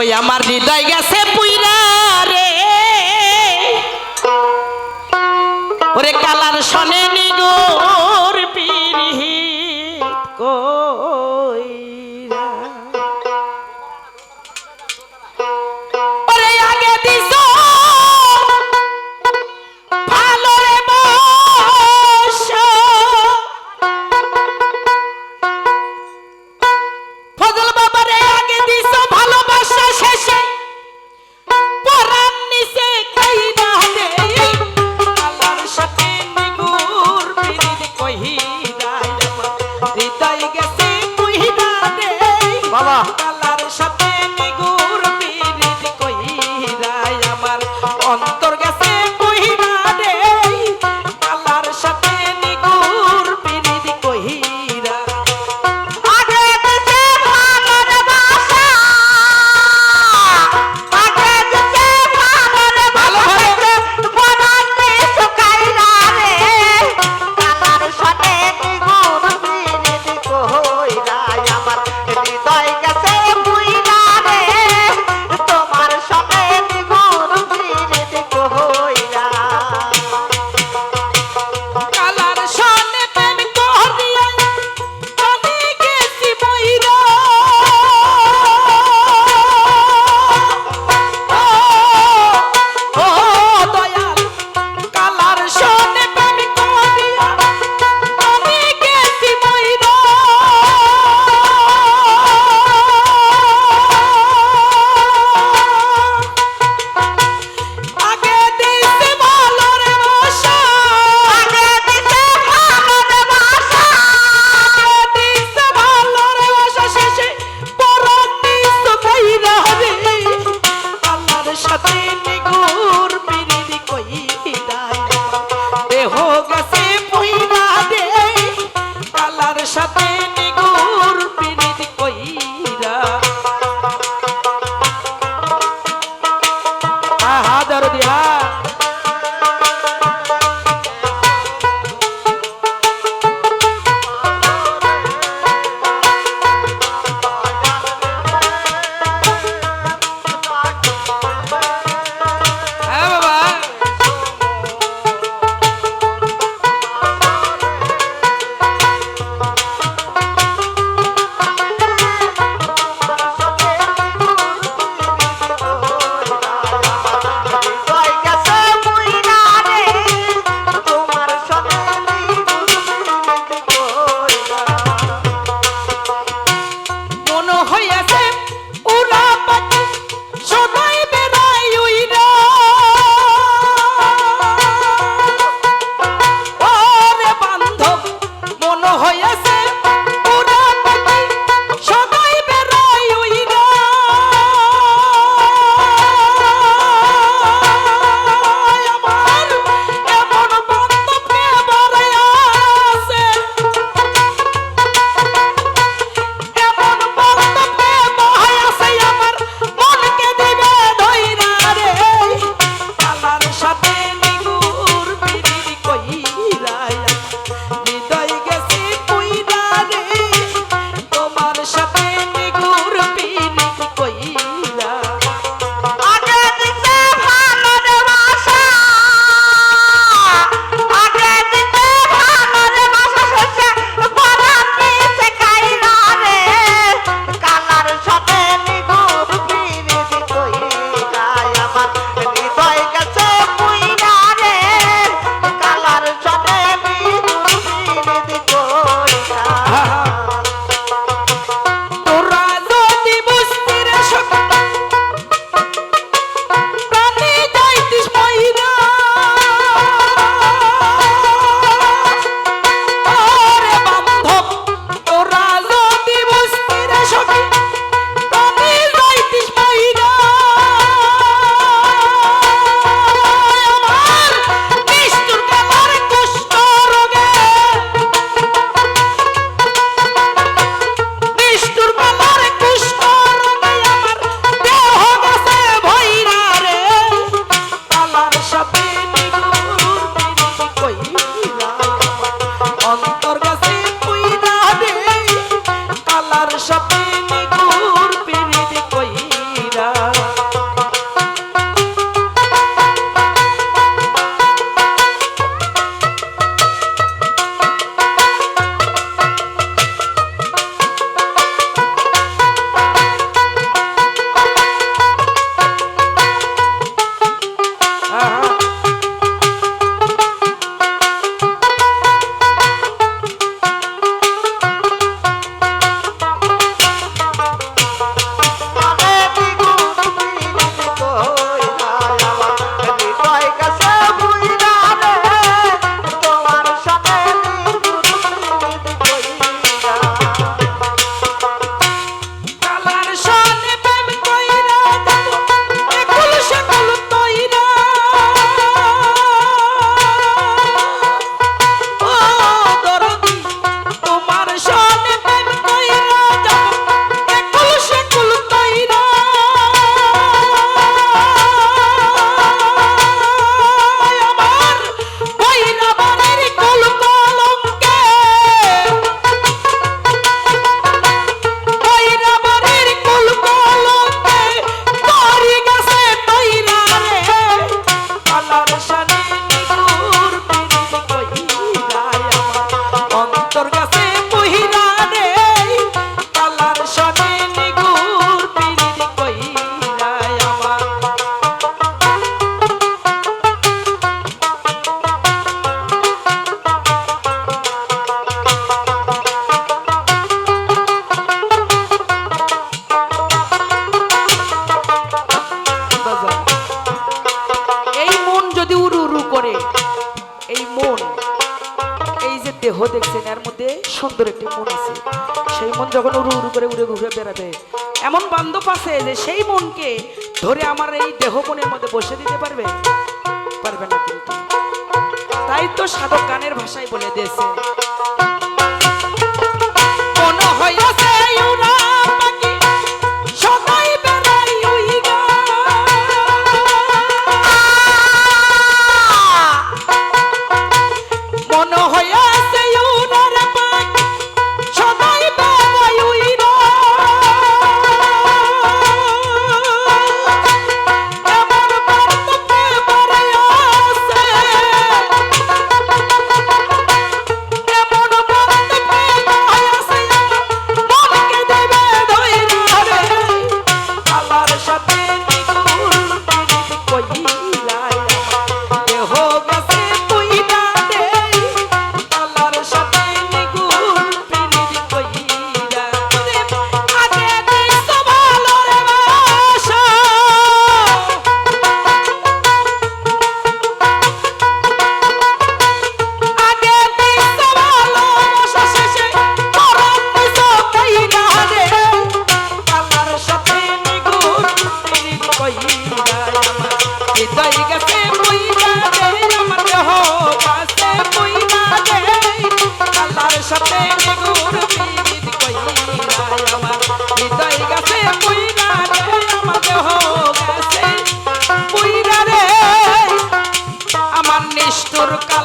ওই আমার হৃদয় গেছে রে। ওরে কালার শোনেনি গো। তার সাথে দেখছেন এর মধ্যে সুন্দর একটি মন আছে। সেই মন যখন উড়ু উড়ু করে উড়ে ঘুরে বেড়াবে, এমন বান্ধব আছে যে সেই মনকে ধরে আমার এই দেহ মনের মধ্যে বসে দিতে পারবে? পারবে না কিন্তু। তাই তো সাধক গানের ভাষায় বলে দিয়েছে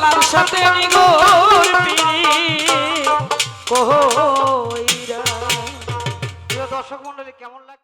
কালার সাথে নিগোর পিড়ি। কহ